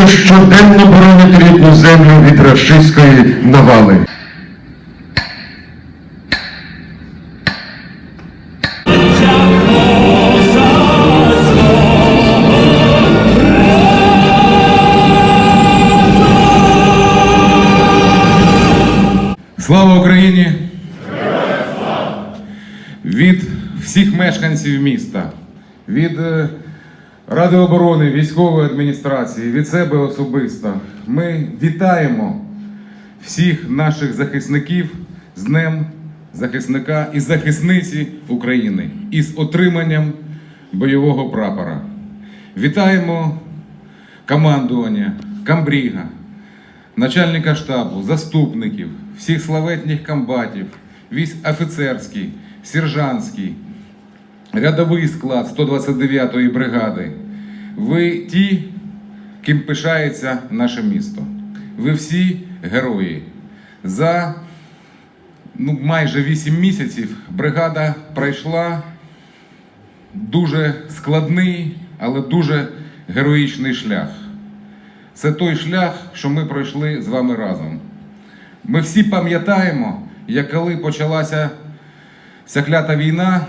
хто щоденно боронить рідну землю від рашистської навали. Слава Україні! Від всіх мешканців міста, від е, Ради оборони, військової адміністрації, від себе особисто ми вітаємо всіх наших захисників з Днем захисника і захисниці України із отриманням бойового прапора. Вітаємо командування, камбріга, начальника штабу, заступників, всіх славетних комбатів, весь офіцерський, сержантський, рядовий склад 129-ї бригади. Ви ті, ким пишається наше місто. Ви всі герої. За ну, майже 8 місяців бригада пройшла дуже складний, але дуже героїчний шлях. Це той шлях, що ми пройшли з вами разом. Ми всі пам'ятаємо, як коли почалася ця клята війна,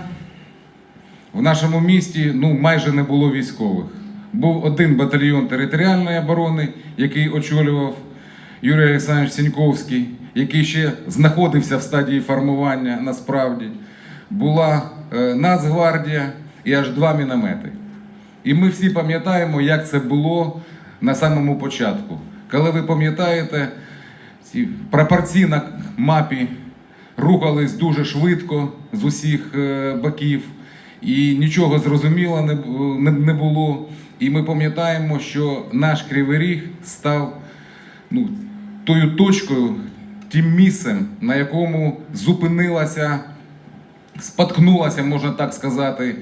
в нашому місті ну, майже не було військових. Був один батальйон територіальної оборони, який очолював Юрій Олександрович Сіньковський, який ще знаходився в стадії формування насправді. Була е, Нацгвардія і аж два міномети. І ми всі пам'ятаємо, як це було на самому початку. Коли ви пам'ятаєте, ці прапорці на мапі рухались дуже швидко з усіх е, боків, і нічого зрозуміло не, бу- не, не було. І ми пам'ятаємо, що наш кривий ріг став ну, тою точкою, тим місцем, на якому зупинилася споткнулася, можна так сказати,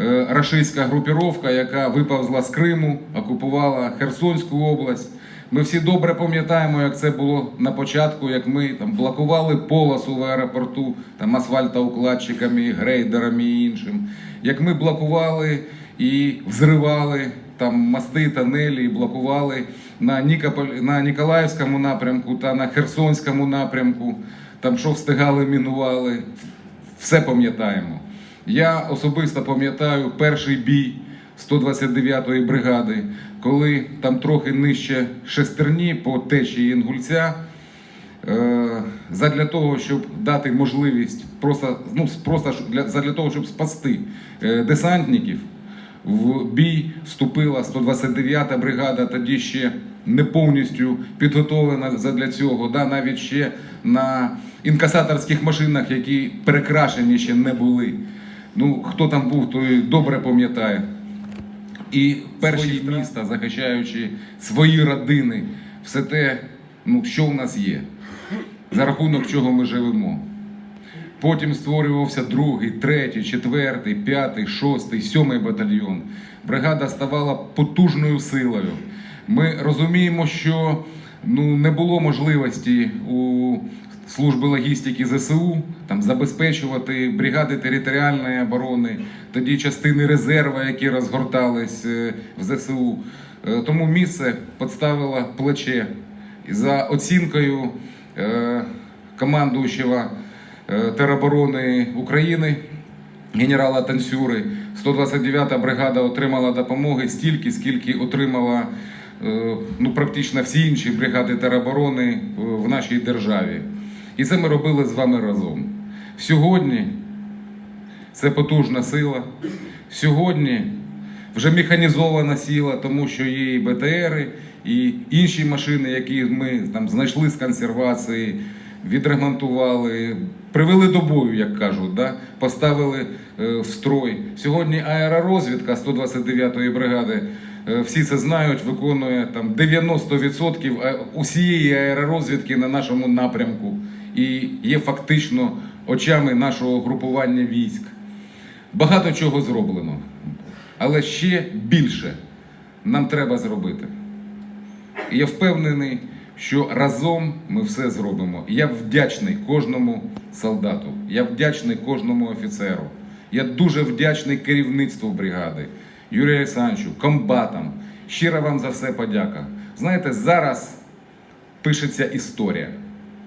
е, рашистська групіровка, яка виповзла з Криму, окупувала Херсонську область. Ми всі добре пам'ятаємо, як це було на початку, як ми там блокували полосу в аеропорту там асфальтоукладчиками, грейдерами і іншим. Як ми блокували і взривали там мости, тоннелі, і блокували на, Нікополь, на Ніколаївському напрямку та на Херсонському напрямку. Там що встигали, мінували все пам'ятаємо. Я особисто пам'ятаю перший бій 129-ї бригади, коли там трохи нижче шестерні по течії Інгульця. Е, задля того, щоб дати можливість просто, ну, просто для, задля того, щоб спасти е, десантників, в бій вступила 129-та бригада, тоді ще не повністю підготовлена задля цього. Да, навіть ще на інкасаторських машинах, які перекрашені ще не були. Ну, хто там був, той добре пам'ятає. І перші міста, захищаючи свої родини, все те, ну, що в нас є, за рахунок чого ми живемо. Потім створювався другий, третій, четвертий, п'ятий, шостий, сьомий батальйон. Бригада ставала потужною силою. Ми розуміємо, що ну, не було можливості у служби логістики ЗСУ там, забезпечувати бригади територіальної оборони, тоді частини резерву, які розгортались е, в ЗСУ. Е, Тому місце підставило плече. І за оцінкою е, командуючого тероборони України генерала Тансюри, 129-та бригада отримала допомоги стільки, скільки отримала ну, практично всі інші бригади тероборони в нашій державі. І це ми робили з вами разом. Сьогодні це потужна сила. Сьогодні вже механізована сила, тому що є і БТРи, і інші машини, які ми там знайшли з консервації, відремонтували, привели до бою, як кажуть, да? поставили е, в строй. Сьогодні аеророзвідка 129-ї бригади. е, Всі це знають, виконує там 90% усієї аеророзвідки на нашому напрямку і є фактично очами нашого групування військ. Багато чого зроблено, але ще більше нам треба зробити. І я впевнений, що разом ми все зробимо. Я вдячний кожному солдату, я вдячний кожному офіцеру, Я дуже вдячний керівництву бригади, Юрію Олександровичу, комбатам. Щиро вам за все подяка. Знаєте, зараз пишеться історія.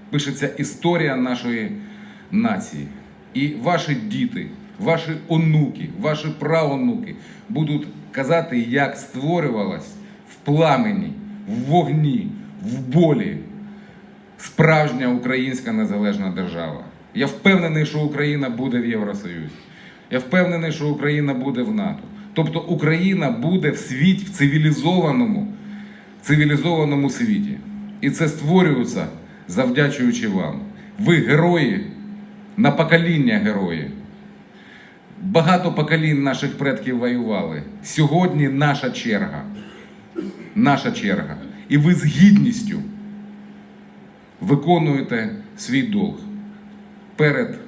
Пишеться історія нашої нації. І ваші діти, ваші онуки, ваші правонуки будуть казати, як створювалась в пламені, в вогні, в болі справжня українська незалежна держава. Я впевнений, що Україна буде в Євросоюзі. Я впевнений, що Україна буде в НАТО. Тобто Україна буде в світі, в цивілізованому, цивілізованому світі. І це створюється завдячуючи вам. Ви герої, на покоління герої. Багато поколінь наших предків воювали. Сьогодні наша черга. Наша черга. І ви з гідністю виконуєте свій долг перед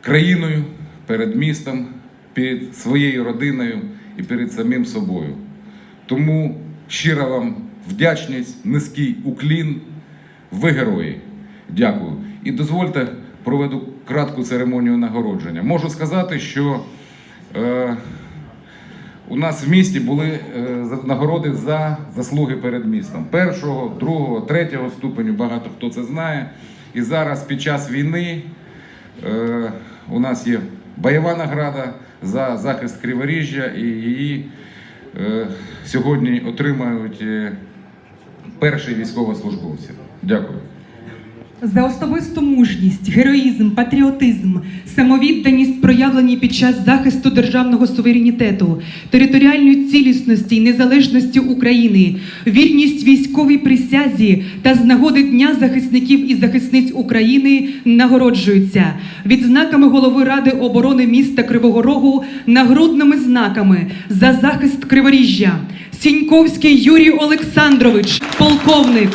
країною, перед містом, перед своєю родиною і перед самим собою. Тому щира вам вдячність, низький уклін. Ви герої. Дякую. І дозвольте проведу кратку церемонію нагородження. Можу сказати, що е, у нас в місті були е, нагороди за заслуги перед містом. Першого, другого, третього ступеню, багато хто це знає. І зараз під час війни е, у нас є бойова награда за захист Криворіжжя, і її е, сьогодні отримають е, перші військовослужбовці. Дякую. За особисту мужність, героїзм, патріотизм, самовідданість, проявлені під час захисту державного суверенітету, територіальної цілісності і незалежності України, вірність військовій присязі та з нагоди Дня захисників і захисниць України нагороджуються відзнаками голови Ради оборони міста Кривого Рогу, нагрудними знаками за захист Криворіжжя. Сіньковський Юрій Олександрович, полковник.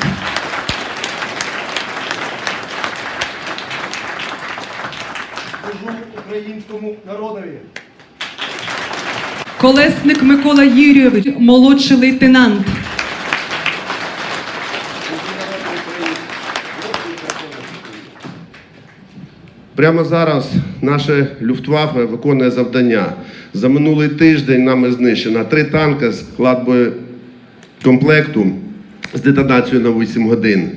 служу українському народові. Колесник Микола Юрійович, молодший лейтенант. Прямо зараз наше Люфтваффе виконує завдання. За минулий тиждень нами знищено три танки з комплекту з детонацією на 8 годин,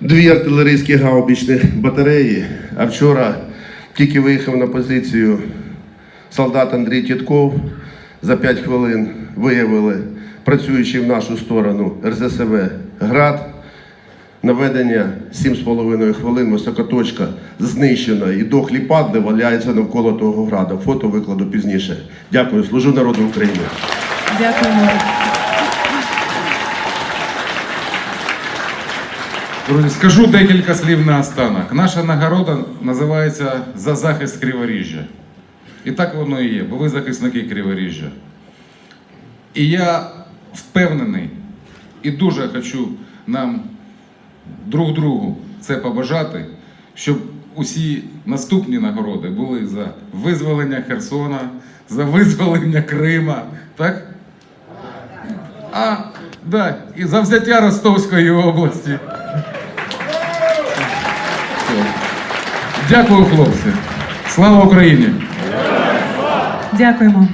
дві артилерійські гаубічні батареї. А вчора тільки виїхав на позицію солдат Андрій Тітков. За 5 хвилин виявили, працюючи в нашу сторону РЗСВ Град. Наведення 7,5 хвилин, висока точка знищена і дохлі падли валяються навколо того града. Фото викладу пізніше. Дякую, служу народу України. Дякуємо. Друзі, скажу декілька слів на останок. Наша нагорода називається За захист Криворіжжя. І так воно і є, бо ви захисники Криворіжжя. І я впевнений і дуже хочу нам друг другу це побажати, щоб усі наступні нагороди були за визволення Херсона, за визволення Крима, так? А, да, і за взяття Ростовської області. Дякую, хлопці. Слава Україні! Дякуємо.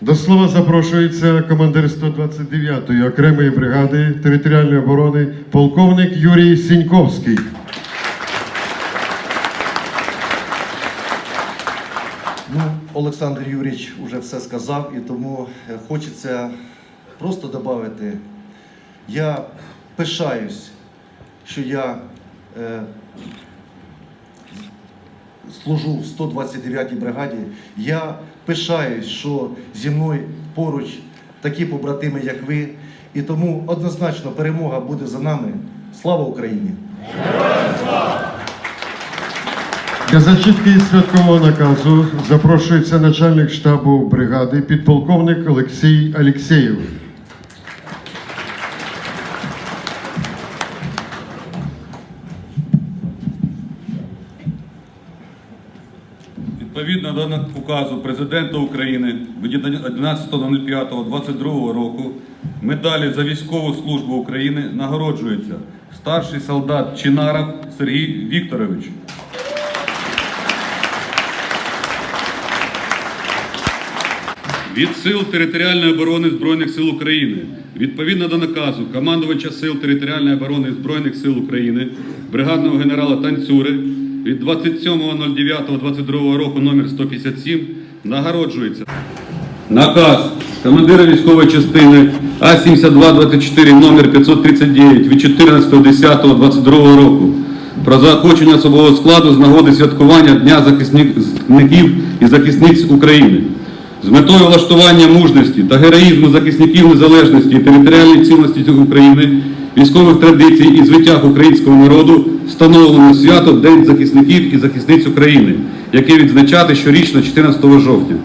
До слова запрошується командир 129-ї окремої бригади територіальної оборони полковник Юрій Сіньковський. Ну, Олександр Юрійович вже все сказав, і тому е, хочеться просто додати. Я пишаюсь, що я е, служу в 129-й бригаді. Я пишаюсь, що зі мною поруч такі побратими, як ви. І тому однозначно перемога буде за нами. Слава Україні! Для зачитки святкового наказу запрошується начальник штабу бригади підполковник Олексій Алєксєєв. відповідно указу президента України від 11.05.22 року медалі за військову службу України нагороджується старший солдат Чинаров Сергій Вікторович. Від сил територіальної оборони Збройних сил України відповідно до наказу командувача сил територіальної оборони Збройних сил України бригадного генерала Танцюри від 27.09.22 року номер 157 нагороджується Наказ командира військової частини А-7224 номер 539 від 14.10.22 року про заохочення особового складу з нагоди святкування Дня захисників і захисниць України. З метою влаштування мужності та героїзму захисників незалежності і територіальної цілісності України, військових традицій і звитяг українського народу встановлено свято День захисників і захисниць України, яке відзначати щорічно 14 жовтня.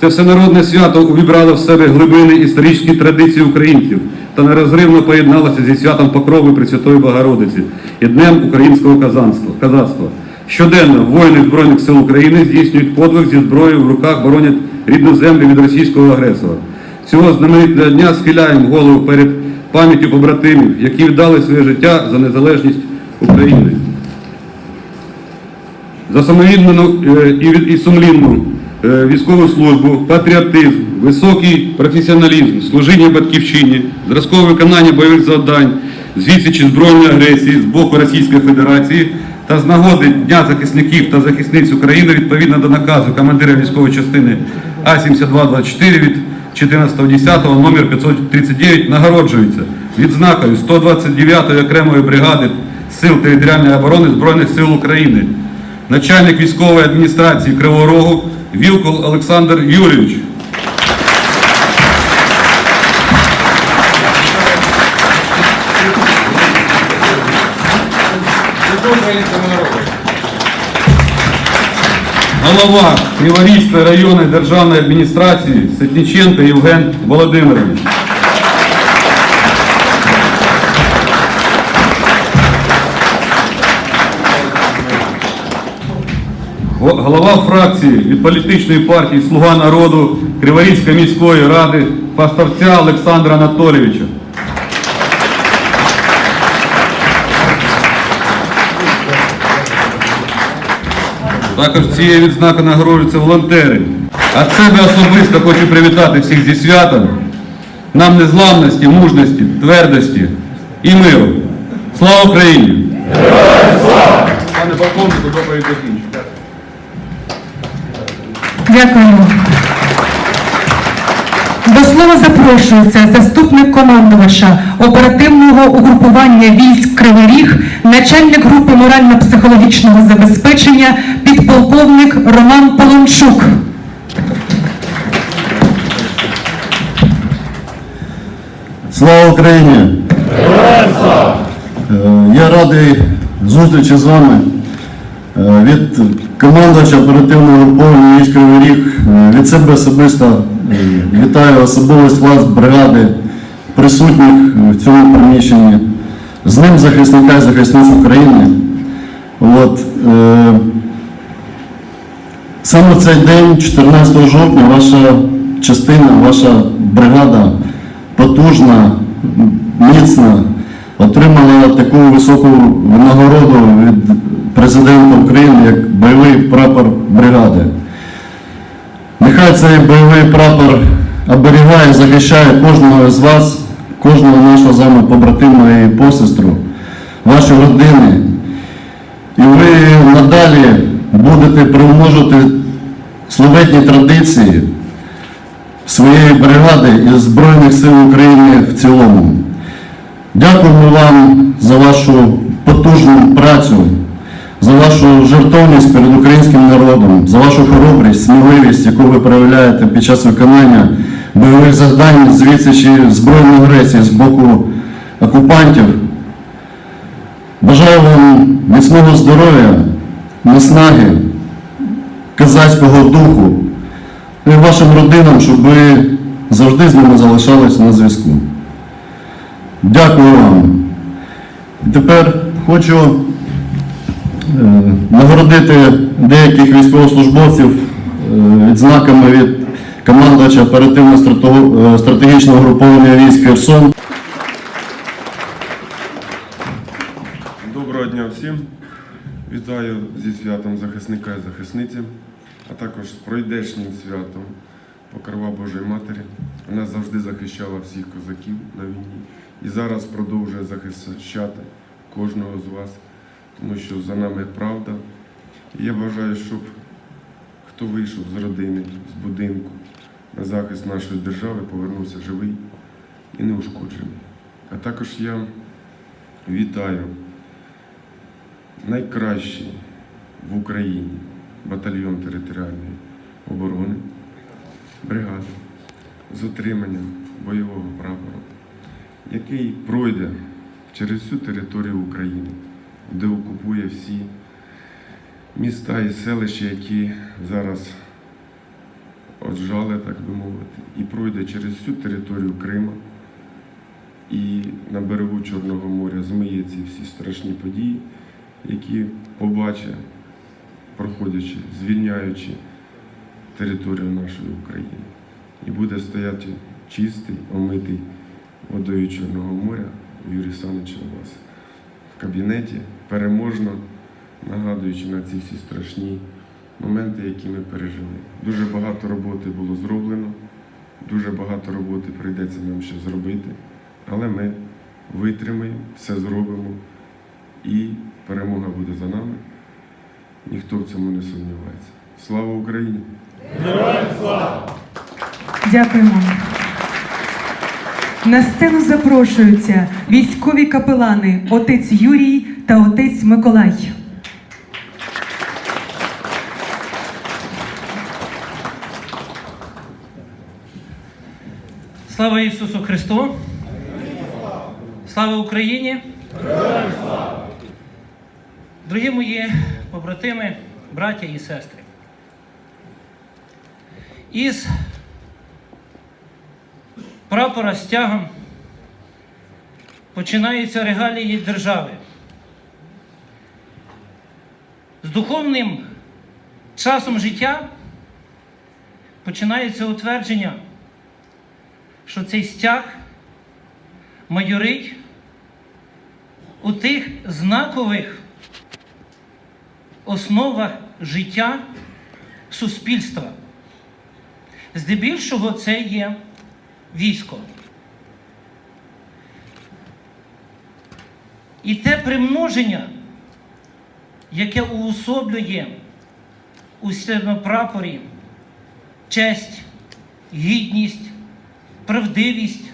Це всенародне свято увібрало в себе глибини історичні традиції українців та нерозривно поєдналося зі святом Покрови Пресвятої Богородиці і Днем українського казацтва. Щоденно воїни Збройних сил України здійснюють подвиг зі зброєю в руках, боронять рідну землю від російського агресора. Цього знаменитого дня схиляємо голову перед пам'яттю побратимів, які віддали своє життя за незалежність України. За самовіддану е, і, сумлінну е, військову службу, патріотизм, високий професіоналізм, служіння батьківщині, зразкове виконання бойових завдань, з збройної агресії з боку Російської Федерації та з нагоди Дня захисників та захисниць України відповідно до наказу командира військової частини А-7224 від 14.10 номер 539 нагороджується відзнакою 129-ї окремої бригади Сил територіальної оборони Збройних сил України начальник військової адміністрації Кривого Рогу Вілкул Олександр Юрійович. Голова Криворізької районної державної адміністрації Сетніченко Євген Володимирович. Голова фракції від політичної партії Слуга народу Криворізької міської ради Фастовця Олександра Анатолійовича. Також цією відзнакою нагороджуються волонтери. А себе особисто хочу привітати всіх зі святом. Нам незламності, мужності, твердості і миру. Слава Україні! Пане полковнику, доповідь закінчу. Дякуємо. До слова запрошується заступник командувача оперативного угрупування військ Кривий Ріг, начальник групи морально-психологічного забезпечення, підполковник Роман Полончук. Слава Україні! Е, Я радий зустрічі з вами. Е, Від командувача оперативного військ Кривий Ріг від себе особисто е, вітаю особливість вас, бригади, присутніх в цьому приміщенні. З ним захисника і захисниць України. От, е, Саме цей день, 14 жовтня, ваша частина, ваша бригада потужна, міцна, отримала таку високу нагороду від президента України як бойовий прапор бригади. Нехай цей бойовий прапор оберігає, захищає кожного з вас, кожного нашого з побратима і посестру, ваші родини. І ви надалі будете примножити славетні традиції своєї бригади і Збройних сил України в цілому. Дякуємо вам за вашу потужну працю, за вашу жертовність перед українським народом, за вашу хоробрість, сміливість, яку ви проявляєте під час виконання бойових завдань з відсічі збройної агресії з боку окупантів. Бажаю вам міцного здоров'я, наснаги, козацького духу і вашим родинам, щоб ви завжди з ними залишались на зв'язку. Дякую вам. Тепер хочу е, нагородити деяких військовослужбовців е, відзнаками від командувача оперативно-стратегічного груповання військ Херсон. Доброго дня всім. Вітаю зі святом захисника і захисниці, а також з пройдешнім святом покрова Божої Матері. Вона завжди захищала всіх козаків на війні і зараз продовжує захищати кожного з вас, тому що за нами правда. І я бажаю, щоб хто вийшов з родини, з будинку на захист нашої держави, повернувся живий і неушкоджений. А також я вітаю найкращий в Україні батальйон територіальної оборони, бригади з отриманням бойового прапору, який пройде через всю територію України, де окупує всі міста і селища, які зараз отжали, так би мовити, і пройде через всю територію Крима і на берегу Чорного моря змиє ці всі страшні події, які побачить, проходячи, звільняючи територію нашої України. І буде стояти чистий, омитий водою Чорного моря у Юрія у вас в кабінеті, переможно нагадуючи на ці всі страшні моменти, які ми пережили. Дуже багато роботи було зроблено, дуже багато роботи прийдеться нам ще зробити, але ми витримаємо, все зробимо і перемога буде за нами. Ніхто в цьому не сумнівається. Слава Україні! Слава! Дякуємо. На сцену запрошуються військові капелани отець Юрій та отець Миколай. Слава Ісусу Христу! Слава Україні! Дорогі мої побратими, браття і сестри. Із прапора стягом починаються регалії держави. З духовним часом життя починається утвердження що цей стяг майорить у тих знакових основах життя суспільства. Здебільшого це є військо. І те примноження, яке уособлює у прапорі честь, гідність, правдивість,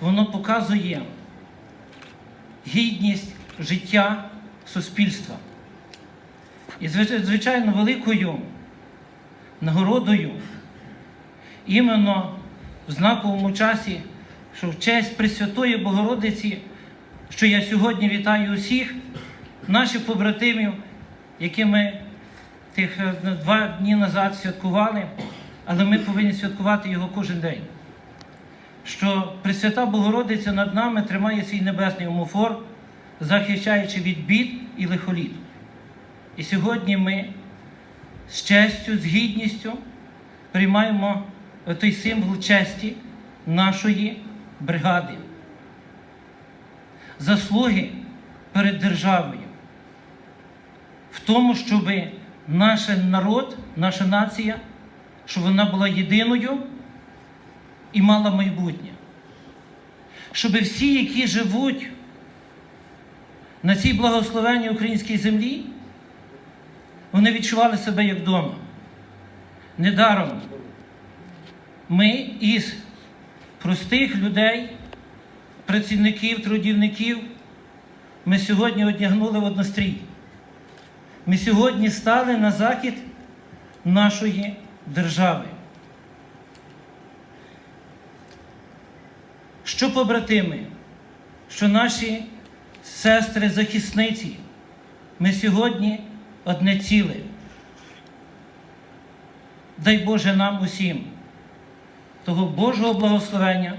воно показує гідність життя суспільства. І, звичайно, великою нагородою іменно в знаковому часі, що в честь Пресвятої Богородиці, що я сьогодні вітаю усіх наших побратимів, які ми тих е, два дні назад святкували, але ми повинні святкувати його кожен день що Пресвята Богородиця над нами тримає свій небесний омофор, захищаючи від бід і лихоліт. І сьогодні ми з честю, з гідністю приймаємо той символ честі нашої бригади. Заслуги перед державою в тому, щоб наш народ, наша нація, щоб вона була єдиною і мала майбутнє. Щоб всі, які живуть на цій благословенній українській землі, вони відчували себе як вдома. Недаром ми із простих людей, працівників, трудівників, ми сьогодні одягнули в однострій. Ми сьогодні стали на захід нашої держави. що побратими, що наші сестри-захисниці, ми сьогодні одне ціле. Дай Боже нам усім того Божого благословення,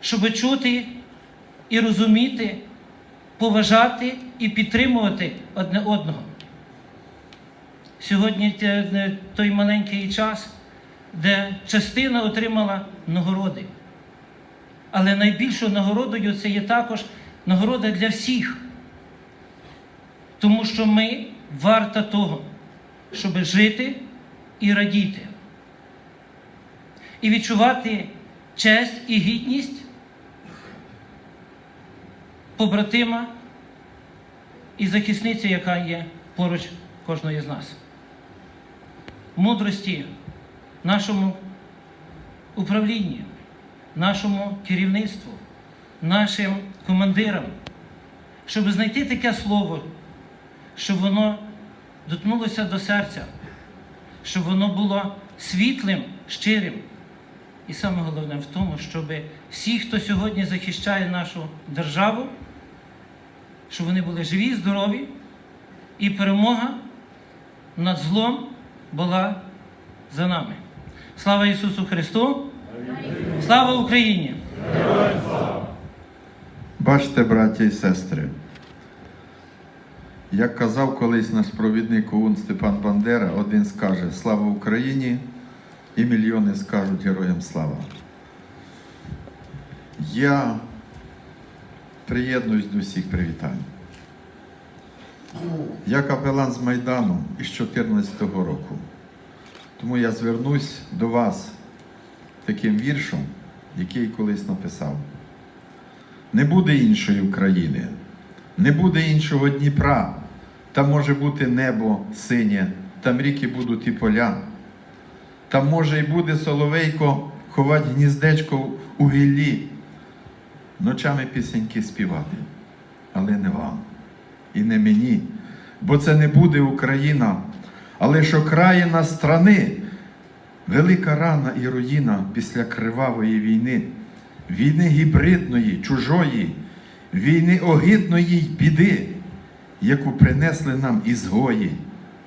щоб чути і розуміти, поважати і підтримувати одне одного. Сьогодні те- той маленький час, де частина отримала нагороди. Але найбільшою нагородою це є також нагорода для всіх. Тому що ми варта того, щоб жити і радіти. І відчувати честь і гідність побратима і захисниці, яка є поруч кожної з нас. Мудрості нашому управлінні, нашому керівництву, нашим командирам, щоб знайти таке слово, щоб воно доткнулося до серця, щоб воно було світлим, щирим. І саме головне в тому, щоб всі, хто сьогодні захищає нашу державу, щоб вони були живі, здорові, і перемога над злом була за нами. Слава Ісусу Христу! Слава Україні! Бачите, браття і сестри, як казав колись наш провідник ОУН Степан Бандера, один скаже Слава Україні і мільйони скажуть Героям слава. Я приєднуюсь до всіх привітань. Я капелан з Майдану із 2014 року. Тому я звернусь до вас таким віршом, який колись написав. Не буде іншої України, не буде іншого Дніпра. Там може бути небо синє, там ріки будуть і поля. Там може й буде соловейко ховать гніздечко у гіллі, ночами пісеньки співати, але не вам і не мені, бо це не буде Україна, але ж окраїна страни, велика рана і руїна після кривавої війни війни гібридної, чужої, війни огидної й біди, яку принесли нам ізгої,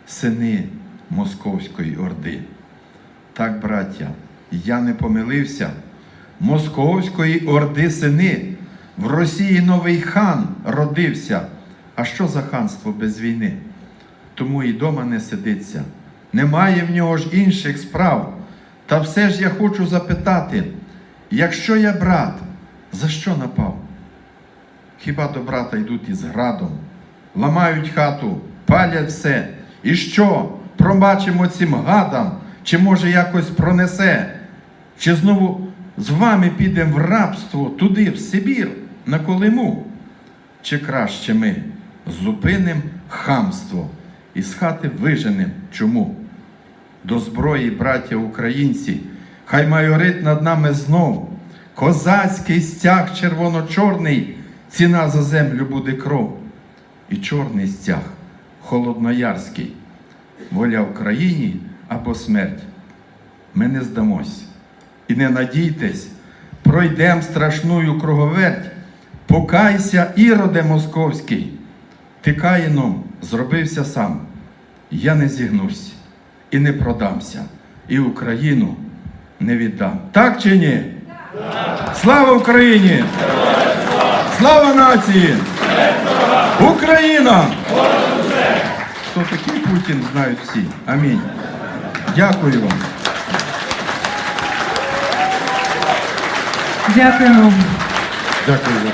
сини Московської Орди. Так, браття, я не помилився. Московської Орди сини, в Росії новий хан родився. А що за ханство без війни? Тому і дома не сидиться. Немає в нього ж інших справ. Та все ж я хочу запитати, Якщо я брат, за що напав? Хіба до брата йдуть із градом, ламають хату, палять все. І що? Пробачимо цим гадам, чи може якось пронесе? Чи знову з вами підемо в рабство туди, в Сибір, на Колиму? Чи краще ми зупиним хамство і з хати виженем чому? До зброї, браття українці, хай майорить над нами знов. Козацький стяг червоно-чорний, ціна за землю буде кров. І чорний стяг холодноярський, воля Україні або смерть. Ми не здамось. І не надійтесь, пройдем страшную круговерть, покайся, іроде московський. Ти каїном зробився сам. Я не зігнусь і не продамся, і Україну не віддам. Так чи ні? Слава Україні! Слава нації! Україна! Хто такий Путін, знають всі. Амінь. Дякую вам. Дякую. Дякую вам.